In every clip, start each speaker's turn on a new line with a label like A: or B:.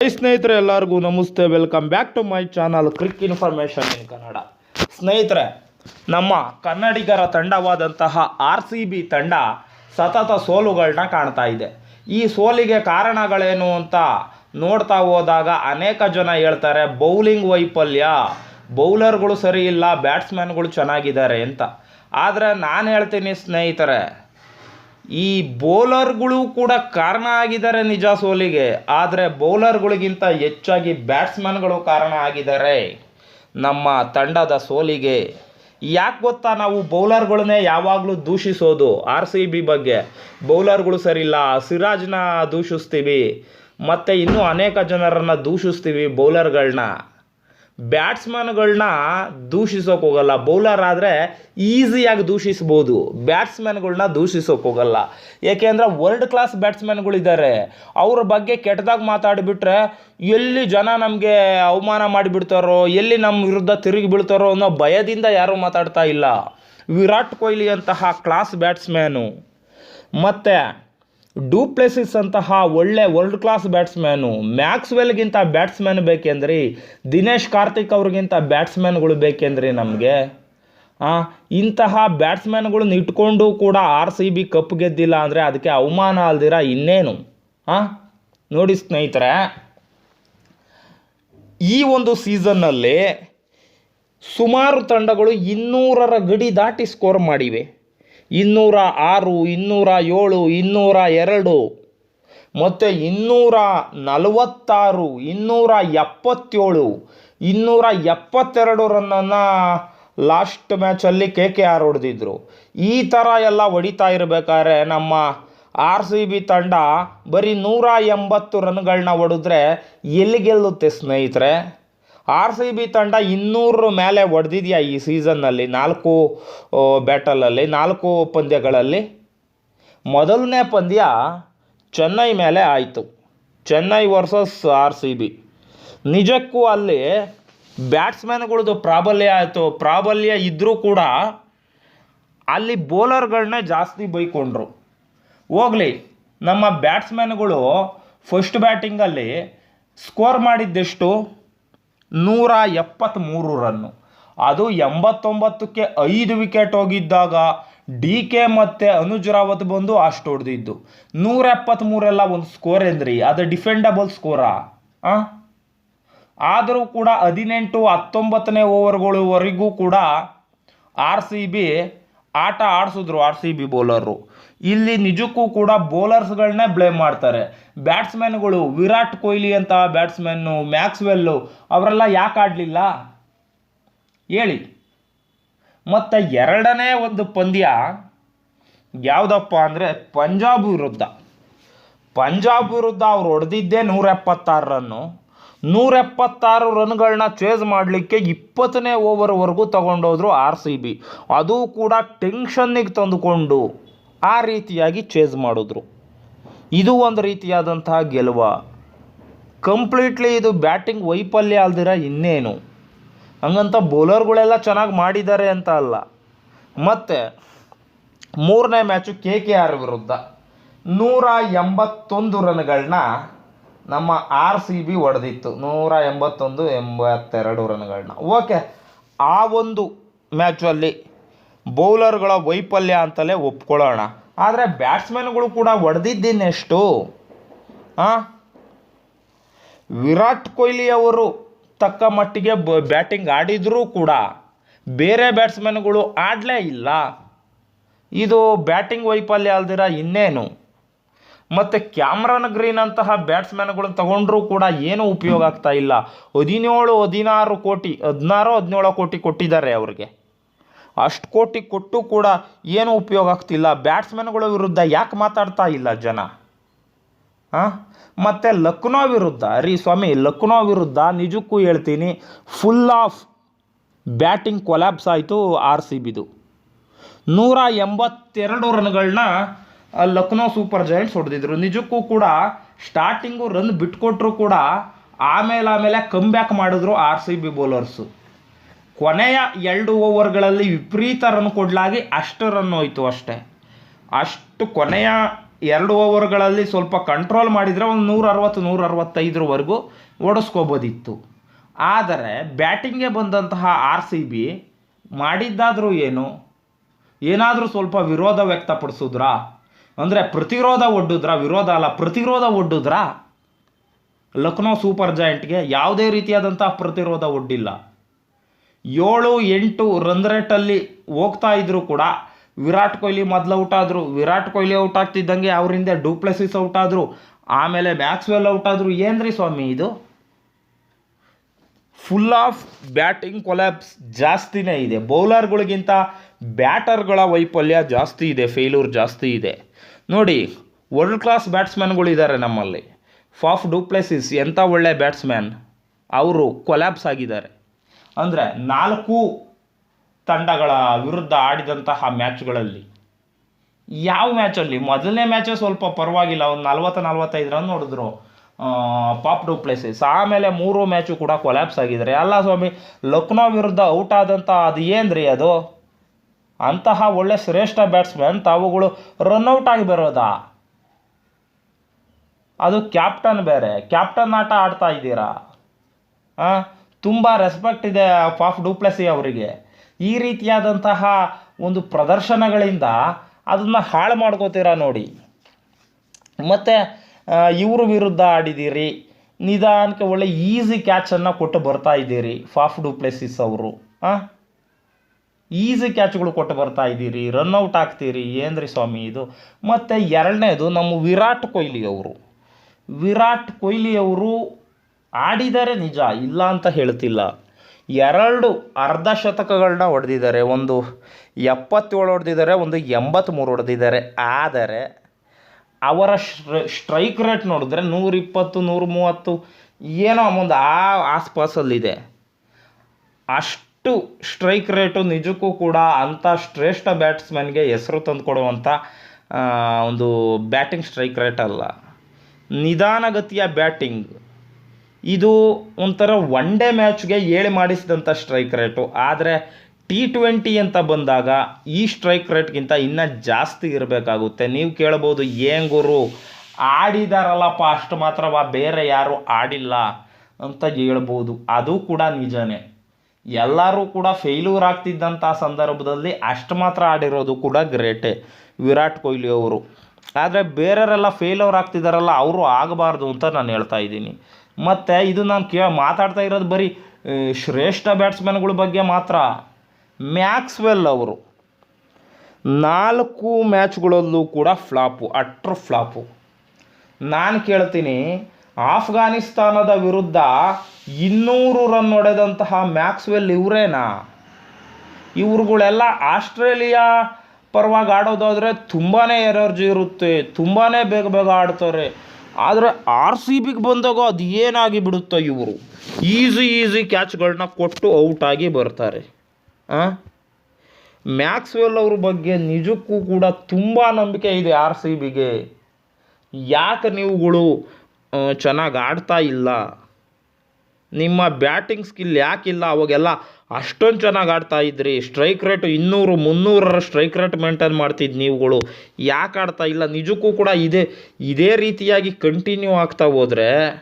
A: ಸ್ನೇಹಿತರೆ, ಎಲ್ಲರಿಗೂ ನಮಸ್ತೆ. Welcome back to my channel cric information in Kannada ಸ್ನೇಹಿತರೆ, ನಮ್ಮ ಕನ್ನಡಿಗರ ತಂಡವಾದಂತಹ ಆರ್ ಸಿ ಬಿ ತಂಡ ಸತತ ಸೋಲುಗಳನ್ನ ಕಾಣ್ತಾ ಇದೆ. ಈ ಸೋಲಿಗೆ ಕಾರಣಗಳೇನು ಅಂತ ನೋಡ್ತಾ ಹೋದಾಗ ಅನೇಕ ಜನ ಹೇಳ್ತಾರೆ ಬೌಲಿಂಗ್ ವೈಫಲ್ಯ. ಬೌಲರ್ಗಳು ಸರಿ ಇಲ್ಲ ಬ್ಯಾಟ್ಸ್ಮನ್ಗಳು ಚೆನ್ನಾಗಿದ್ದಾರೆ ಅಂತ. ಆದರೆ ನಾನು ಹೇಳ್ತೀನಿ ಸ್ನೇಹಿತರೆ ಈ ಬೌಲರ್ಗಳು ಕೂಡ ಕಾರಣ ಆಗಿದ್ದಾರೆ ನಿಜ ಸೋಲಿಗೆ. ಆದರೆ ಬೌಲರ್ಗಳಿಗಿಂತ ಹೆಚ್ಚಾಗಿ ಬ್ಯಾಟ್ಸ್ಮನ್ಗಳು ಕಾರಣ ಆಗಿದ್ದಾರೆ. ನಮ್ಮ ತಂಡದ ಸೋಲಿಗೆ. ಯಾಕೆ ಗೊತ್ತಾ ನಾವು ಬೌಲರ್ಗಳನ್ನೇ ಯಾವಾಗಲೂ ದೂಷಿಸೋದು ಆರ್ ಸಿ ಬಿ ಬಗ್ಗೆ. ಬೌಲರ್ಗಳು ಸರಿಯಿಲ್ಲ, ಸಿರಾಜ್ನ ದೂಷಿಸ್ತೀವಿ. ಮತ್ತು ಇನ್ನೂ ಅನೇಕ ಜನರನ್ನು ದೂಷಿಸ್ತೀವಿ ಬೌಲರ್ಗಳನ್ನ ಬ್ಯಾಟ್ಸ್ಮನ್ಗಳನ್ನ ದೂಷಿಸೋಕೆ ಹೋಗಲ್ಲ. ಬೌಲರ್ ಆದರೆ ಈಸಿಯಾಗಿ ದೂಷಿಸ್ಬೋದು. ಬ್ಯಾಟ್ಸ್ಮನ್ಗಳನ್ನ ದೂಷಿಸೋಕೆ ಹೋಗಲ್ಲ. ಏಕೆಂದರೆ ವರ್ಲ್ಡ್ ಕ್ಲಾಸ್ ಬ್ಯಾಟ್ಸ್ಮನ್ಗಳಿದ್ದಾರೆ ಅವ್ರ ಬಗ್ಗೆ ಕೆಟ್ಟದಾಗಿ ಮಾತಾಡಿಬಿಟ್ರೆ ಎಲ್ಲಿ ಜನ ನಮಗೆ ಅವಮಾನ ಮಾಡಿಬಿಡ್ತಾರೋ, ಎಲ್ಲಿ ನಮ್ಮ ವಿರುದ್ಧ ತಿರುಗಿ ಬೀಳ್ತಾರೋ ಅನ್ನೋ ಭಯದಿಂದ ಯಾರೂ ಮಾತಾಡ್ತಾ ಇಲ್ಲ. ವಿರಾಟ್ ಕೊಹ್ಲಿ ಅಂತಹ ಕ್ಲಾಸ್ ಬ್ಯಾಟ್ಸ್ಮ್ಯಾನು. ಮತ್ತು ಡೂಪ್ಲೆಸಿಸ್ ಅಂತಹ ಒಳ್ಳೆ ವರ್ಲ್ಡ್ ಕ್ಲಾಸ್ ಬ್ಯಾಟ್ಸ್ಮ್ಯಾನು ಮ್ಯಾಕ್ಸ್ವೆಲ್ಗಿಂತ ಬ್ಯಾಟ್ಸ್ಮ್ಯಾನ್ ಬೇಕೆಂದ್ರಿ? ದಿನೇಶ್ ಕಾರ್ತಿಕ್ ಅವ್ರಿಗಿಂತ ಬ್ಯಾಟ್ಸ್ಮ್ಯಾನ್ಗಳು ಬೇಕೆಂದ್ರಿ ನಮಗೆ? ಇಂತಹ ಬ್ಯಾಟ್ಸ್ಮ್ಯಾನ್ಗಳನ್ನ ಇಟ್ಕೊಂಡು ಕೂಡ ಆರ್ ಸಿ ಬಿ ಕಪ್ ಗೆದ್ದಿಲ್ಲ ಅಂದರೆ ಅದಕ್ಕೆ ಅವಮಾನ ಅಲ್ದಿರ ಇನ್ನೇನು? ಹಾಂ ನೋಡಿ ಸ್ನೇಹಿತರೆ, ಈ ಒಂದು ಸೀಸನ್ನಲ್ಲಿ ಸುಮಾರು ತಂಡಗಳು ಇನ್ನೂರರ ಗಡಿ ದಾಟಿ ಸ್ಕೋರ್ ಮಾಡಿವೆ. ಇನ್ನೂರ ಆರು, ಇನ್ನೂರ ಏಳು, ಇನ್ನೂರ ಎರಡು. ಮತ್ತು ಇನ್ನೂರ ನಲವತ್ತಾರು, ಇನ್ನೂರ ಎಪ್ಪತ್ತೇಳು, ಇನ್ನೂರ ಎಪ್ಪತ್ತೆರಡು ರನ್ನನ್ನು ಲಾಸ್ಟ್ ಮ್ಯಾಚಲ್ಲಿ ಕೆ ಕೆ ಆರ್ ಹೊಡೆದಿದ್ರು. ಈ ಥರ ಎಲ್ಲ ಹೊಡಿತಾ ಇರಬೇಕಾದ್ರೆ ನಮ್ಮ ಆರ್ ಸಿ ಬಿ ತಂಡ ಬರೀ ನೂರ ಎಂಬತ್ತು ರನ್ಗಳನ್ನ ಹೊಡೆದ್ರೆ ಎಲ್ಲಿ ಗೆಲ್ಲುತ್ತೆ ಸ್ನೇಹಿತರೆ? ಆರ್ ಸಿ ಬಿ ತಂಡ ಇನ್ನೂರ ಮೇಲೆ ಹೊಡೆದಿದೆಯಾ ಈ ಸೀಸನ್ನಲ್ಲಿ? ನಾಲ್ಕು ಬ್ಯಾಟಲಲ್ಲಿ ನಾಲ್ಕು ಪಂದ್ಯಗಳಲ್ಲಿ. ಮೊದಲನೇ ಪಂದ್ಯ ಚೆನ್ನೈ ಮೇಲೆ ಆಯಿತು. Chennai versus R C B. ನಿಜಕ್ಕೂ ಅಲ್ಲಿ ಬ್ಯಾಟ್ಸ್ಮನ್ಗಳದ್ದು ಪ್ರಾಬಲ್ಯ ಆಯಿತು. ಪ್ರಾಬಲ್ಯ ಇದ್ದರೂ ಕೂಡ ಅಲ್ಲಿ ಬೌಲರ್ಗಳನ್ನ ಜಾಸ್ತಿ ಬೈಕೊಂಡ್ರು. ಹೋಗಲಿ, ನಮ್ಮ ಬ್ಯಾಟ್ಸ್ಮನ್ಗಳು ಫಸ್ಟ್ ಬ್ಯಾಟಿಂಗಲ್ಲಿ ಸ್ಕೋರ್ ಮಾಡಿದ್ದೆಷ್ಟು? ನೂರ ಎಪ್ಪತ್ತ್ಮೂರು ರನ್ನು ಅದು ಎಂಬತ್ತೊಂಬತ್ತಕ್ಕೆ ಐದು ವಿಕೆಟ್ ಹೋಗಿದ್ದಾಗ ಡಿ ಕೆ ಮತ್ತು ಅನುಜ್ ರಾವತ್ ಬಂದು ಅಷ್ಟು ಹೊಡೆದಿದ್ದು. ನೂರ ಎಪ್ಪತ್ತ್ಮೂರೆಲ್ಲ ಒಂದು ಸ್ಕೋರ್ ಏನ್ರಿ? ಅದು ಡಿಫೆಂಡಬಲ್ ಸ್ಕೋರಾ ಹಾಂ ಆದರೂ ಕೂಡ ಹದಿನೆಂಟು ಹತ್ತೊಂಬತ್ತನೇ ಓವರ್ಗಳವರೆಗೂ ಕೂಡ ಆರ್ ಸಿ ಬಿ ಆಟ ಆಡಿಸಿದ್ರು ಆರ್ ಸಿ ಬಿ ಬೌಲರು ಇಲ್ಲಿ ನಿಜಕ್ಕೂ ಕೂಡ ಬೌಲರ್ಸ್ಗಳನ್ನೇ ಬ್ಲೇಮ್ ಮಾಡ್ತಾರೆ. ಬ್ಯಾಟ್ಸ್ಮನ್ಗಳು ವಿರಾಟ್ ಕೊಹ್ಲಿ ಅಂತ ಬ್ಯಾಟ್ಸ್ಮನ್ನು ಮ್ಯಾಕ್ಸ್ವೆಲ್ಲು ಅವರೆಲ್ಲ ಯಾಕೆ ಆಡಲಿಲ್ಲ? ಹೇಳಿ. ಮತ್ತು ಎರಡನೇ ಒಂದು ಪಂದ್ಯ ಯಾವುದಪ್ಪ ಅಂದರೆ ಪಂಜಾಬ್ ವಿರುದ್ಧ. ಪಂಜಾಬ್ ವಿರುದ್ಧ ಅವ್ರು ಹೊಡೆದಿದ್ದೇ ನೂರ ಎಪ್ಪತ್ತಾರು ರನ್ನು ನೂರ ಎಪ್ಪತ್ತಾರು ರನ್ಗಳನ್ನ ಚೇಸ್ ಮಾಡಲಿಕ್ಕೆ ಇಪ್ಪತ್ತನೇ ಓವರ್ವರೆಗೂ ತಗೊಂಡೋದ್ರು ಆರ್ ಸಿ ಬಿ ಅದು ಕೂಡ ಟೆನ್ಷನ್ನಿಗೆ ತಂದುಕೊಂಡು. ಆ ರೀತಿಯಾಗಿ ಚೇಸ್ ಮಾಡಿದ್ರು. ಇದು ಒಂದು ರೀತಿಯಾದಂತಹ ಗೆಲುವ. ಕಂಪ್ಲೀಟ್ಲಿ ಇದು ಬ್ಯಾಟಿಂಗ್ ವೈಫಲ್ಯ ಅಲ್ದಿರ ಇನ್ನೇನು? ಹಂಗಂತ ಬೌಲರ್ಗಳೆಲ್ಲ ಚೆನ್ನಾಗಿ ಮಾಡಿದ್ದಾರೆ ಅಂತ ಅಲ್ಲ. ಮತ್ತು ಮೂರನೇ ಮ್ಯಾಚು ಕೆ ಕೆ ಆರ್ ವಿರುದ್ಧ ನೂರ ಎಂಬತ್ತೊಂದು ರನ್ಗಳನ್ನ ನಮ್ಮ ಆರ್ ಸಿ ಬಿ ಹೊಡೆದಿತ್ತು ನೂರ ಎಂಬತ್ತೊಂದು ಎಂಬತ್ತೆರಡು ರನ್ಗಳನ್ನ. ಓಕೆ ಆ ಒಂದು ಮ್ಯಾಚಲ್ಲಿ ಬೌಲರ್ಗಳ ವೈಫಲ್ಯ ಅಂತಲೇ ಒಪ್ಕೊಳ್ಳೋಣ. ಆದರೆ ಬ್ಯಾಟ್ಸ್ಮನ್ಗಳು ಕೂಡ ಹೊಡೆದಿದ್ದೇನೆಷ್ಟು ಹಾಂ ವಿರಾಟ್ ಕೊಹ್ಲಿ ಅವರು ತಕ್ಕ ಮಟ್ಟಿಗೆ ಬ, ಬ್ಯಾಟಿಂಗ್ ಆಡಿದರೂ ಕೂಡ ಬೇರೆ ಬ್ಯಾಟ್ಸ್ಮನ್ಗಳು ಆಡಲೇ ಇಲ್ಲ. ಇದು ಬ್ಯಾಟಿಂಗ್ ವೈಫಲ್ಯ ಅಲ್ದಿರ ಇನ್ನೇನು? ಮತ್ತು ಕ್ಯಾಮ್ರನ್ ಗ್ರೀನ್ ಅಂತಹ ಬ್ಯಾಟ್ಸ್ಮನ್ಗಳನ್ನ ತಗೊಂಡ್ರೂ ಕೂಡ ಏನೂ ಉಪಯೋಗ ಆಗ್ತಾ ಇಲ್ಲ? ಹದಿನೇಳು, ಹದಿನಾರು ಕೋಟಿ, ಹದಿನಾರು, ಹದಿನೇಳು ಕೋಟಿ ಕೊಟ್ಟಿದ್ದಾರೆ ಅವ್ರಿಗೆ. ಅಷ್ಟು ಕೋಟಿ ಕೊಟ್ಟು ಕೂಡ ಏನೂ ಉಪಯೋಗ ಆಗ್ತಿಲ್ಲ. ಬ್ಯಾಟ್ಸ್ಮನ್ಗಳ ವಿರುದ್ಧ ಯಾಕೆ ಮಾತಾಡ್ತಾ ಇಲ್ಲ ಜನ? ಹಾಂ ಮತ್ತು ಲಕ್ನೋ ವಿರುದ್ಧ, ರೀ ಸ್ವಾಮಿ, ಲಕ್ನೋ ವಿರುದ್ಧ ನಿಜಕ್ಕೂ ಹೇಳ್ತೀನಿ ಫುಲ್ ಆಫ್ ಬ್ಯಾಟಿಂಗ್ ಕೊಲ್ಯಾಬ್ಸ್ ಆಯಿತು ಆರ್ ಸಿ ಬಿದು. ನೂರ ಎಂಬತ್ತೆರಡು ರನ್ಗಳನ್ನ ಲಕ್ನೋ ಸೂಪರ್ ಜೈಂಟ್ಸ್ ಹೊಡೆದಿದ್ರು. ನಿಜಕ್ಕೂ ಕೂಡ ಸ್ಟಾರ್ಟಿಂಗು ರನ್ ಬಿಟ್ಕೊಟ್ರು ಕೂಡ ಆಮೇಲೆ ಆಮೇಲೆ ಕಮ್ ಬ್ಯಾಕ್ ಮಾಡಿದ್ರು ಆರ್ ಸಿ ಬಿ ಬೌಲರ್ಸು ಕೊನೆಯ ಎರಡು ಓವರ್ಗಳಲ್ಲಿ ವಿಪರೀತ ರನ್ ಕೊಡಲಾಗಿ ಅಷ್ಟು ರನ್ ಹೋಯಿತು ಅಷ್ಟೇ. ಅಷ್ಟು ಕೊನೆಯ ಎರಡು ಓವರ್ಗಳಲ್ಲಿ ಸ್ವಲ್ಪ ಕಂಟ್ರೋಲ್ ಮಾಡಿದರೆ ಒಂದು ನೂರ ಅರವತ್ತು ನೂರ ಅರವತ್ತೈದರವರೆಗೂ ಓಡಿಸ್ಕೋಬೋದಿತ್ತು. ಆದರೆ ಬ್ಯಾಟಿಂಗ್ಗೆ ಬಂದಂತಹ ಆರ್ ಸಿ ಬಿ ಮಾಡಿದ್ದಾದರೂ ಏನು? ಏನಾದರೂ ಸ್ವಲ್ಪ ವಿರೋಧ ವ್ಯಕ್ತಪಡಿಸಿದ್ರಾ? ಅಂದರೆ ಪ್ರತಿರೋಧ ಒಡ್ಡಿದ್ರಾ? ವಿರೋಧ ಅಲ್ಲ, ಪ್ರತಿರೋಧ ಒಡ್ಡಿದ್ರಾ? ಲಕ್ನೋ ಸೂಪರ್ ಜಾಯಿಂಟ್ಗೆ ಯಾವುದೇ ರೀತಿಯಾದಂಥ ಪ್ರತಿರೋಧ ಒಡ್ಡಿಲ್ಲ. ಏಳು ಎಂಟು ರನ್ ರೇಟಲ್ಲಿ ಹೋಗ್ತಾ ಇದ್ರು ಕೂಡ. ವಿರಾಟ್ ಕೊಹ್ಲಿ ಮೊದಲು ಔಟ್ ಆದರು. ವಿರಾಟ್ ಕೊಹ್ಲಿ ಔಟ್ ಆಗ್ತಿದ್ದಂಗೆ ಅವರಿಂದ ಡೂಪ್ಲೆಸಿಸ್ ಔಟ್ ಆದರು. ಆಮೇಲೆ ಮ್ಯಾಕ್ಸ್ವೆಲ್ ಔಟ್ ಆದರು. ಏನ್ರಿ ಸ್ವಾಮಿ ಇದು? ಫುಲ್ ಆಫ್ ಬ್ಯಾಟಿಂಗ್ ಕೊಲ್ಯಾಪ್ಸ್ ಜಾಸ್ತಿನೇ ಇದೆ. ಬೌಲರ್ಗಳಿಗಿಂತ ಬ್ಯಾಟರ್ಗಳ ವೈಫಲ್ಯ ಜಾಸ್ತಿ ಇದೆ. ಫೇಲ್ಯೂರ್ ಜಾಸ್ತಿ ಇದೆ. ನೋಡಿ ವರ್ಲ್ಡ್ ಕ್ಲಾಸ್ ಬ್ಯಾಟ್ಸ್ಮನ್ಗಳಿದ್ದಾರೆ ನಮ್ಮಲ್ಲಿ. ಫಾಫ್ ಡೂಪ್ಲೆಸಿಸ್ ಎಂಥ ಒಳ್ಳೆ ಬ್ಯಾಟ್ಸ್ಮ್ಯಾನ್ ಅವರು ಕೊಲ್ಯಾಪ್ಸ್ ಆಗಿದ್ದಾರೆ. ಅಂದರೆ ನಾಲ್ಕು ತಂಡಗಳ ವಿರುದ್ಧ ಆಡಿದಂತಹ ಮ್ಯಾಚ್ಗಳಲ್ಲಿ ಯಾವ ಮ್ಯಾಚಲ್ಲಿ? ಮೊದಲನೇ ಮ್ಯಾಚೇ ಸ್ವಲ್ಪ ಪರವಾಗಿಲ್ಲ, ಒಂದು ನಲ್ವತ್ತು ನಲ್ವತ್ತೈದು ರನ್ ನೋಡಿದ್ರು ಪಾಪ್ ಡೂ ಪ್ಲೇಸಸ್. ಆಮೇಲೆ ಮೂರು ಮ್ಯಾಚು ಕೂಡ ಕೊಲ್ಯಾಪ್ಸ್ ಆಗಿದ್ದಾರೆ. ಅಲ್ಲ ಸ್ವಾಮಿ, ಲಕ್ನೋ ವಿರುದ್ಧ ಔಟ್ ಆದಂಥ ಅದು ಏನ್ರಿ ಅದು? ಅಂತಹ ಒಳ್ಳೆ ಶ್ರೇಷ್ಠ ಬ್ಯಾಟ್ಸ್ಮನ್ ತಾವುಗಳು ರನ್ಔಟ್ ಆಗಿ ಬರೋದಾ? ಅದು ಕ್ಯಾಪ್ಟನ್ ಬೇರೆ. ಕ್ಯಾಪ್ಟನ್ ಆಟ ಆಡ್ತಾ ಇದ್ದೀರಾ? ಹಾಂ ತುಂಬ ರೆಸ್ಪೆಕ್ಟ್ ಇದೆ ಫಾಫ್ ಡೂಪ್ಲೆಸಿ ಅವರಿಗೆ. ಈ ರೀತಿಯಾದಂತಹ ಒಂದು ಪ್ರದರ್ಶನಗಳಿಂದ ಅದನ್ನು ಹಾಳು ಮಾಡ್ಕೋತೀರಾ ನೋಡಿ. ಮತ್ತು ಇವ್ರ ವಿರುದ್ಧ ಆಡಿದ್ದೀರಿ. ನಿಧಾನಕ್ಕೆ ಒಳ್ಳೆ ಈಸಿ ಕ್ಯಾಚನ್ನು ಕೊಟ್ಟು ಬರ್ತಾ ಇದ್ದೀರಿ ಫಾಫ್ ಡೂಪ್ಲೆಸಿಸ್ ಅವರು. ಹಾಂ ಈಸಿ ಕ್ಯಾಚ್ಗಳು ಕೊಟ್ಟು ಬರ್ತಾ ಇದ್ದೀರಿ. ರನ್ಔಟ್ ಆಗ್ತೀರಿ. ಏನ್ರಿ ಸ್ವಾಮಿ ಇದು? ಮತ್ತು ಎರಡನೇದು ನಮ್ಮ ವಿರಾಟ್ ಕೊಹ್ಲಿ ಅವರು. ವಿರಾಟ್ ಕೊಹ್ಲಿ ಅವರು ಆಡಿದ್ದಾರೆ ನಿಜ, ಇಲ್ಲ ಅಂತ ಹೇಳ್ತಿಲ್ಲ. ಎರಡು ಅರ್ಧ ಶತಕಗಳನ್ನ ಹೊಡೆದಿದ್ದಾರೆ ಒಂದು ಎಪ್ಪತ್ತೇಳು ಹೊಡೆದಿದ್ದಾರೆ ಒಂದು ಎಂಬತ್ತ್ಮೂರು ಹೊಡೆದಿದ್ದಾರೆ ಆದರೆ ಅವರ ಸ್ಟ್ರೈಕ್ ರೇಟ್ ನೋಡಿದ್ರೆ ನೂರಿಪ್ಪತ್ತು ನೂರ ಮೂವತ್ತು ಏನೋ ಒಂದು ಆ ಆಸ್ಪಾಸಲ್ಲಿದೆ. ಅಷ್ಟು ಸ್ಟ್ರೈಕ್ ರೇಟು ನಿಜಕ್ಕೂ ಕೂಡ ಅಂಥ ಶ್ರೇಷ್ಠ ಬ್ಯಾಟ್ಸ್ಮನ್ಗೆ ಹೆಸರು ತಂದುಕೊಡುವಂಥ ಒಂದು ಬ್ಯಾಟಿಂಗ್ ಸ್ಟ್ರೈಕ್ ರೇಟ್ ಅಲ್ಲ. ನಿಧಾನಗತಿಯ ಬ್ಯಾಟಿಂಗ್. ಇದು ಒಂಥರ ಒನ್ ಡೇ ಮ್ಯಾಚ್ಗೆ ಏಳು ಮಾಡಿಸಿದಂಥ ಸ್ಟ್ರೈಕ್ ರೇಟು ಆದರೆ ಟಿ ಟ್ವೆಂಟಿ ಅಂತ ಬಂದಾಗ ಈ ಸ್ಟ್ರೈಕ್ ರೇಟ್ಗಿಂತ ಇನ್ನೂ ಜಾಸ್ತಿ ಇರಬೇಕಾಗುತ್ತೆ. ನೀವು ಕೇಳ್ಬೋದು ಏಂಗುರು ಗುರು? ಆಡಿದಾರಲ್ಲಪ್ಪ, ಅಷ್ಟು ಮಾತ್ರವ, ಬೇರೆ ಯಾರು ಆಡಿಲ್ಲ ಅಂತ ಹೇಳ್ಬೋದು. ಅದು ಕೂಡ ನಿಜನೇ. ಎಲ್ಲರೂ ಕೂಡ ಫೇಲ್ಯೂರ್ ಆಗ್ತಿದ್ದಂಥ ಸಂದರ್ಭದಲ್ಲಿ ಅಷ್ಟು ಮಾತ್ರ ಆಡಿರೋದು ಕೂಡ ಗ್ರೇಟೇ ವಿರಾಟ್ ಕೊಹ್ಲಿ ಅವರು. ಆದರೆ ಬೇರೆಯವರೆಲ್ಲ ಫೇಲ್ಯೂರ್ ಆಗ್ತಿದ್ದಾರಲ್ಲ ಅವರು ಆಗಬಾರ್ದು ಅಂತ ನಾನು ಹೇಳ್ತಾ ಇದ್ದೀನಿ. ಮತ್ತು ಇದು ನಾನು ಕೇ ಮಾತಾಡ್ತಾ ಇರೋದು ಬರೀ ಶ್ರೇಷ್ಠ ಬ್ಯಾಟ್ಸ್ಮನ್ಗಳ ಬಗ್ಗೆ ಮಾತ್ರ. ಮ್ಯಾಕ್ಸ್ವೆಲ್ ಅವರು ನಾಲ್ಕು ಮ್ಯಾಚ್ಗಳಲ್ಲೂ ಕೂಡ ಫ್ಲಾಪು, ಅಟ್ರ್ ಫ್ಲಾಪು. ನಾನು ಕೇಳ್ತೀನಿ, ಆಫ್ಘಾನಿಸ್ತಾನದ ವಿರುದ್ಧ ಇನ್ನೂರು ರನ್ ಹೊಡೆದಂತಹ ಮ್ಯಾಕ್ಸ್ವೆಲ್ ಇವರೇನಾ? ಇವ್ರುಗಳೆಲ್ಲ ಆಸ್ಟ್ರೇಲಿಯಾ ಪರವಾಗಿ ಆಡೋದಾದರೆ ತುಂಬಾ ಎನರ್ಜಿ ಇರುತ್ತೆ ತುಂಬಾ ಬೇಗ ಬೇಗ ಆಡ್ತಾರೆ. ಆದರೆ ಆರ್ ಸಿ ಬಿಗೆ ಬಂದಾಗ ಅದು ಏನಾಗಿ ಬಿಡುತ್ತೋ ಇವರು? ಈಸಿ ಈಸಿ ಕ್ಯಾಚ್ಗಳನ್ನ ಕೊಟ್ಟು ಔಟ್ ಆಗಿ ಬರ್ತಾರೆ. ಹಾಂ ಮ್ಯಾಕ್ಸ್ವೆಲ್ ಅವ್ರ ಬಗ್ಗೆ ನಿಜಕ್ಕೂ ಕೂಡ ತುಂಬ ನಂಬಿಕೆ ಇದೆ ಆರ್ ಸಿ ಬಿಗೆ. ಯಾಕೆ ನೀವುಗಳು ಚೆನ್ನಾಗಿ ಆಡ್ತಾ ಇಲ್ಲ? ನಿಮ್ಮ ಬ್ಯಾಟಿಂಗ್ ಸ್ಕಿಲ್ ಯಾಕಿಲ್ಲ? ಅವಾಗೆಲ್ಲ ಅಷ್ಟೊಂದು ಚೆನ್ನಾಗಿ ಆಡ್ತಾ ಇದ್ರಿ. ಸ್ಟ್ರೈಕ್ ರೇಟ್ ಇನ್ನೂರು, ಮುನ್ನೂರರ ಸ್ಟ್ರೈಕ್ ರೇಟ್ ಮೇಂಟೈನ್ ಮಾಡ್ತಿದ್ದು ನೀವುಗಳು. ಯಾಕೆ ಆಡ್ತಾ ಇಲ್ಲ? ನಿಜಕ್ಕೂ ಕೂಡ ಇದೇ ಇದೇ ರೀತಿಯಾಗಿ ಕಂಟಿನ್ಯೂ ಆಗ್ತಾ ಹೋದರೆ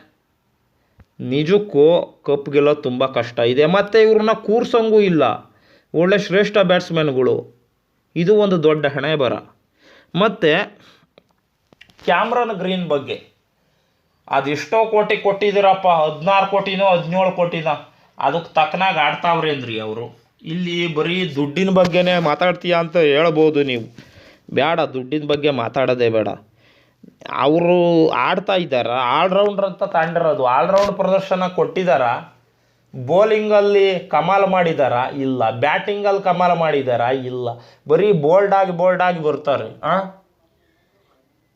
A: ನಿಜಕ್ಕೂ ಕಪ್ ಗೆಲ್ಲೋದು ತುಂಬ ಕಷ್ಟ ಇದೆ. ಮತ್ತು ಇವ್ರನ್ನ ಕೂರ್ಸಂಗೂ ಇಲ್ಲ. ಒಳ್ಳೆ ಶ್ರೇಷ್ಠ ಬ್ಯಾಟ್ಸ್ಮನ್ಗಳು ಇದು ಒಂದು ದೊಡ್ಡ ಹಣೆ ಬರ ಮತ್ತು ಕ್ಯಾಮ್ರನ್ ಗ್ರೀನ್ ಬಗ್ಗೆ. ಅದೆಷ್ಟೋ ಕೋಟಿ ಕೊಟ್ಟಿದ್ದೀರಪ್ಪ. ಹದಿನಾರು ಕೋಟಿನೋ ಹದಿನೇಳು ಕೋಟಿನೋ. ಅದಕ್ಕೆ ತಕ್ಕನಾಗ ಆಡ್ತಾವ್ರೇನ್ರಿ ಅವರು. ಇಲ್ಲಿ ಬರೀ ದುಡ್ಡಿನ ಬಗ್ಗೆನೇ ಮಾತಾಡ್ತೀಯ ಅಂತ ಹೇಳ್ಬೋದು ನೀವು. ಬೇಡ ದುಡ್ಡಿನ ಬಗ್ಗೆ ಮಾತಾಡೋದೇ ಬೇಡ. ಅವರು ಆಡ್ತಾ ಇದ್ದಾರ? ಆಲ್ರೌಂಡ್ರ್ ಅಂತ ತಾಂಡಿರೋದು. ಆಲ್ರೌಂಡ್ ಪ್ರದರ್ಶನ ಕೊಟ್ಟಿದ್ದಾರ ಬೌಲಿಂಗಲ್ಲಿ ಕಮಾಲ್ ಮಾಡಿದಾರ? ಇಲ್ಲ. ಬ್ಯಾಟಿಂಗಲ್ಲಿ ಕಮಾಲ್ ಮಾಡಿದಾರ? ಇಲ್ಲ. ಬರೀ ಬೋಲ್ಡ್ ಆಗಿ ಬೋಲ್ಡ್ ಆಗಿ ಬರ್ತಾರೆ. ಹಾಂ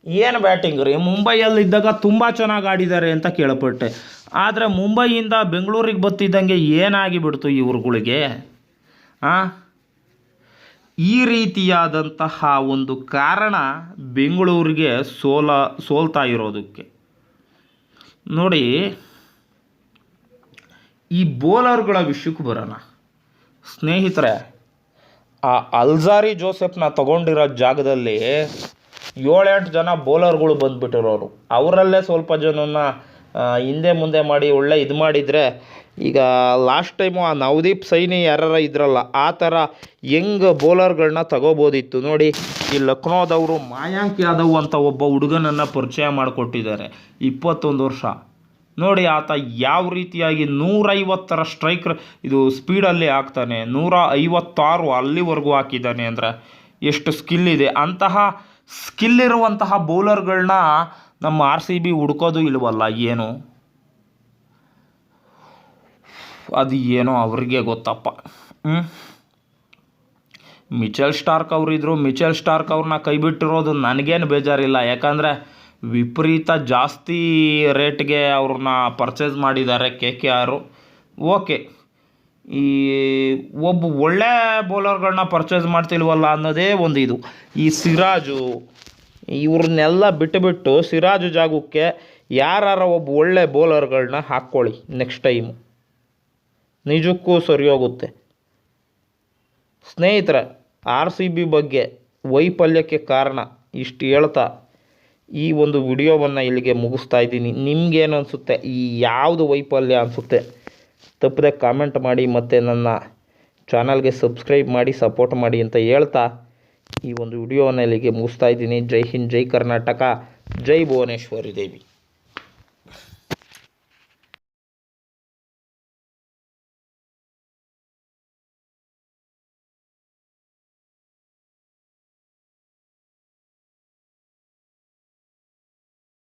A: ಏನು ಬ್ಯಾಟಿಂಗ್ ರೀ? ಮುಂಬೈಯಲ್ಲಿದ್ದಾಗ ತುಂಬ ಚೆನ್ನಾಗಿ ಆಡಿದ್ದಾರೆ ಅಂತ ಕೇಳಪಟ್ಟೆ. ಆದರೆ ಮುಂಬೈಯಿಂದ ಬೆಂಗಳೂರಿಗೆ ಬತ್ತಿದ್ದಂಗೆ ಏನಾಗಿ ಬಿಡ್ತು ಇವ್ರುಗಳಿಗೆ? ಆ? ಈ ರೀತಿಯಾದಂತಹ ಒಂದು ಕಾರಣ ಬೆಂಗಳೂರಿಗೆ ಸೋಲ, ಸೋಲ್ತಾ ಇರೋದಕ್ಕೆ. ನೋಡಿ, ಈ ಬೌಲರ್ಗಳ ವಿಷಯಕ್ಕೆ ಬರೋಣ. ಸ್ನೇಹಿತರೆ, ಆ ಅಲ್ಜಾರಿ ಜೋಸೆಫ್ನ ತಗೊಂಡಿರೋ ಜಾಗದಲ್ಲಿ ಏಳೆಂಟು ಜನ ಬೌಲರ್ಗಳು ಬಂದುಬಿಟ್ಟಿರೋರು. ಅವರಲ್ಲೇ ಸ್ವಲ್ಪ ಜನನ ಹಿಂದೆ ಮುಂದೆ ಮಾಡಿ, ಒಳ್ಳೆ ಇದು ಮಾಡಿದರೆ, ಈಗ ಲಾಸ್ಟ್ ಟೈಮು ಆ ನವದೀಪ್ ಸೈನಿ ಯಾರು ಇದ್ರಲ್ಲ, ಆ ಥರ ಹೆಂಗ್ ಬೌಲರ್ಗಳನ್ನ ತಗೋಬೋದಿತ್ತು. ನೋಡಿ, ಈ ಲಕ್ನೋದವರು ಮಾಯಾಂಕ್ ಯಾದವ್ ಅಂತ ಒಬ್ಬ ಹುಡುಗನನ್ನು ಪರಿಚಯ ಮಾಡಿಕೊಟ್ಟಿದ್ದಾರೆ. ಇಪ್ಪತ್ತೊಂದು ವರ್ಷ. ನೋಡಿ, ಆತ ಯಾವ ರೀತಿಯಾಗಿ ನೂರೈವತ್ತರ ಸ್ಟ್ರೈಕ್ ಇದು ಸ್ಪೀಡಲ್ಲಿ ಹಾಕ್ತಾನೆ ನೂರ ಐವತ್ತಾರು ಅಲ್ಲಿವರೆಗೂ ಹಾಕಿದ್ದಾನೆ ಅಂದರೆ, ಎಷ್ಟು ಸ್ಕಿಲ್ ಇದೆ. ಅಂತಹ ಸ್ಕಿಲ್ ಇರುವಂತಹ ಬೌಲರ್ಗಳನ್ನ ನಮ್ಮ ಆರ್ ಸಿ ಬಿ ಹುಡ್ಕೋದು ಇಲ್ವಲ್ಲ, ಏನು? ಅದು ಏನೋ ಅವ್ರಿಗೆ ಗೊತ್ತಪ್ಪ. ಹ್ಞೂ ಮಿಚೆಲ್ ಸ್ಟಾರ್ಕ್ ಅವರಿದ್ದರು ಮಿಚೆಲ್ ಸ್ಟಾರ್ಕ್ ಅವ್ರನ್ನ ಕೈ ಬಿಟ್ಟಿರೋದು ನನಗೇನು ಬೇಜಾರಿಲ್ಲ. ಯಾಕಂದರೆ ವಿಪರೀತ ಜಾಸ್ತಿ ರೇಟ್ಗೆ ಅವ್ರನ್ನ ಪರ್ಚೇಸ್ ಮಾಡಿದ್ದಾರೆ ಕೆ ಕೆ ಆರು ಓಕೆ ಈ ಒಬ್ಬ ಒಳ್ಳೆ ಬೌಲರ್ಗಳನ್ನ ಪರ್ಚೇಸ್ ಮಾಡ್ತಿಲ್ವಲ್ಲ ಅನ್ನೋದೇ ಒಂದು ಇದು. ಈ ಸಿರಾಜು, ಇವ್ರನ್ನೆಲ್ಲ ಬಿಟ್ಟುಬಿಟ್ಟು ಸಿರಾಜು ಜಾಗಕ್ಕೆ ಯಾರಾರ ಒಬ್ಬ ಒಳ್ಳೆ ಬೌಲರ್ಗಳನ್ನ ಹಾಕ್ಕೊಳ್ಳಿ ನೆಕ್ಸ್ಟ್ ಟೈಮು ನಿಜಕ್ಕೂ ಸರಿ ಹೋಗುತ್ತೆ. ಸ್ನೇಹಿತರೆ ಆರ್ ಸಿ ಬಿ ಬಗ್ಗೆ ವೈಫಲ್ಯಕ್ಕೆ ಕಾರಣ ಇಷ್ಟು ಹೇಳ್ತಾ ಈ ಒಂದು ವಿಡಿಯೋವನ್ನು ಇಲ್ಲಿಗೆ ಮುಗಿಸ್ತಾ ಇದ್ದೀನಿ. ನಿಮ್ಗೇನು ಅನಿಸುತ್ತೆ? ಈ ಯಾವುದು ವೈಫಲ್ಯ ಅನಿಸುತ್ತೆ? ತಪ್ಪದೆ ಕಾಮೆಂಟ್ ಮಾಡಿ ಮತ್ತು ನನ್ನ ಚಾನಲ್ಗೆ ಸಬ್ಸ್ಕ್ರೈಬ್ ಮಾಡಿ ಸಪೋರ್ಟ್ ಮಾಡಿ ಅಂತ ಹೇಳ್ತಾ ಈ ಒಂದು ವಿಡಿಯೋವನ್ನು ಇಲ್ಲಿಗೆ ಮುಗಿಸ್ತಾ ಇದ್ದೀನಿ. ಜೈ ಹಿಂದ್, ಜೈ ಕರ್ನಾಟಕ. ಜೈ ಭುವನೇಶ್ವರಿ ದೇವಿ.